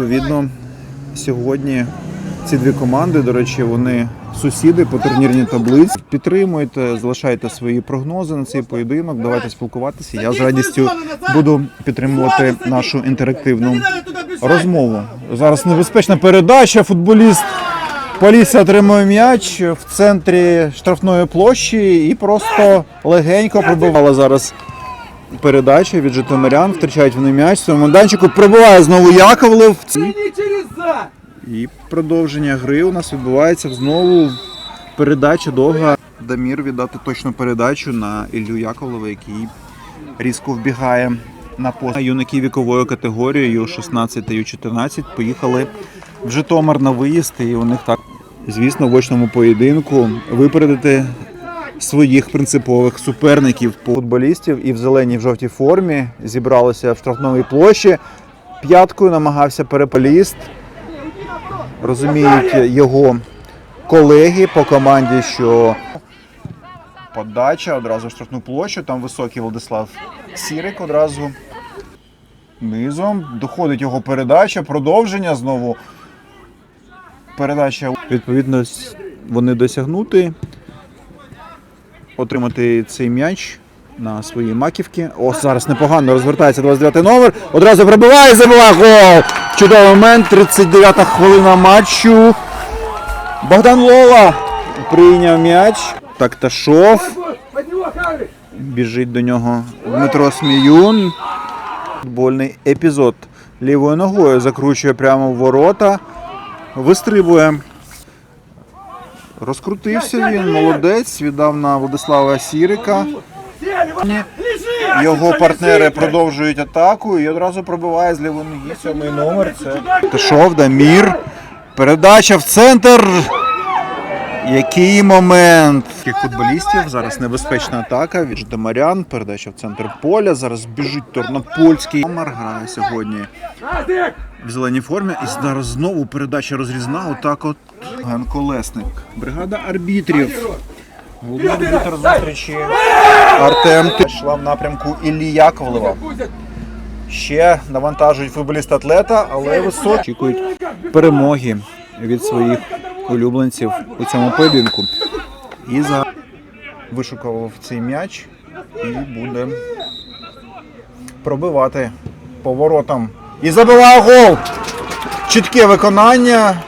відповідно, сьогодні ці дві команди, до речі, вони сусіди по турнірній таблиці. Підтримуйте, залишайте свої прогнози на цей поєдинок. Давайте спілкуватися. Я з радістю буду підтримувати нашу інтерактивну розмову. Зараз небезпечна передача. Футболіст Полісся отримує м'яч в центрі штрафної площі і просто легенько пробивала зараз. Передача від Житомирян, втрачають вони м'яч. В цьому майданчику пробиває знову Яковлев. І продовження гри у нас відбувається знову передача довга. Дамір віддати точну передачу на Іллю Яковлева, який різко вбігає на пост. Юнаки вікової категорії Ю-16 та Ю-14 поїхали в Житомир на виїзд, і у них так, звісно, в очному поєдинку випередити своїх принципових суперників футболістів і в зеленій в жовтій формі зібралися в штрафновій площі. П'яткою намагався переполіст. Розуміють його колеги по команді, що подача одразу в штрафну площу. Там високий Владислав Сірик одразу низом. Доходить його передача, продовження знову. Передача. Відповідно, вони досягнути, отримати цей м'яч на свої маківки. О, зараз непогано розвертається 29 номер. Одразу пробиває, забиває гол. Чудовий момент. 39 хвилина матчу. Богдан Лола прийняв м'яч. Такташов. Біжить до нього Дмитро Сміюн. Футбольний епізод. Лівою ногою закручує прямо в ворота. Вистрибує. Розкрутився він, молодець, віддав на Владислава Сірика. Лежи! Його партнери продовжують атаку і одразу пробиває з лівої ноги сьомий номер. Це Тишов, Дамір. Передача в центр. Який момент Таких футболістів зараз небезпечна атака від Житомирян. Передача в центр поля. Зараз біжить Торнопольський. Номер грає сьогодні в зеленій формі. І зараз знову передача розрізна. Отак от Ген Колесник. Бригада арбітрів. Головний арбітр зустрічі Артем йшла в напрямку Іллі Яковлева. Ще навантажують футболіста атлета, але високі очікують перемоги від своїх улюбленців у цьому поєдинку. І вишукував цей м'яч і буде пробивати поворотом. І забиває гол. Чітке виконання.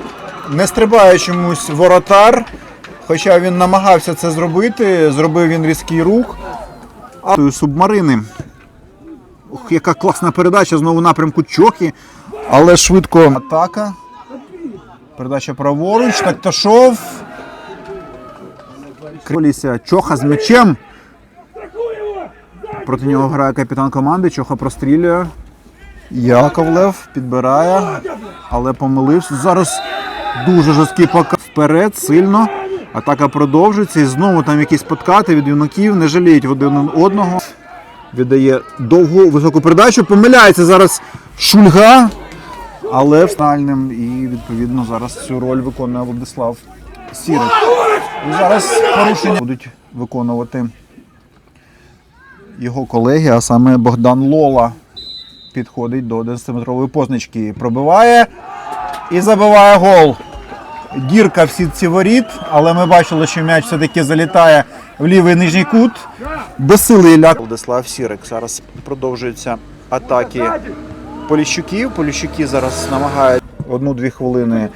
Не стрибає чомусь воротар. Хоча він намагався це зробити, зробив він різкий рух. А субмарини. Ох, яка класна передача знову напрямку Чохи. Але швидко атака. Передача праворуч. Такташов. Кроліся Чоха з м'ячем. Проти нього грає капітан команди. Чоха прострілює. Яковлев підбирає, але помилився. Зараз дуже жорсткий показ вперед, сильно. Атака продовжується. І знову там якісь подкати від юнаків, не жаліють один одного. Віддає довгу високу передачу. Помиляється зараз Шульга, але фінальним. І відповідно зараз цю роль виконує Владислав Сірик. І зараз порушення будуть виконувати його колеги, а саме Богдан Лола підходить до 10-метрової позначки. Пробиває і забиває гол. Дірка в сітці воріт, але ми бачили, що м'яч все-таки залітає в лівий нижній кут. Безсилий ляк. Владислав Сірик. Зараз продовжуються атаки Поліщуків. Поліщуки зараз намагають одну-дві хвилини.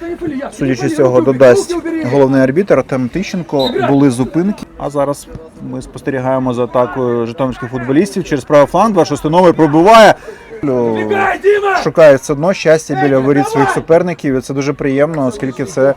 Судячи з цього, додасть головний арбітер Артем Тищенко. Були зупинки. А зараз ми спостерігаємо за атакою житомирських футболістів через правий фланг. 26 установи. пробиває. Шукає все одно щастя біля воріт своїх суперників. І це дуже приємно, оскільки це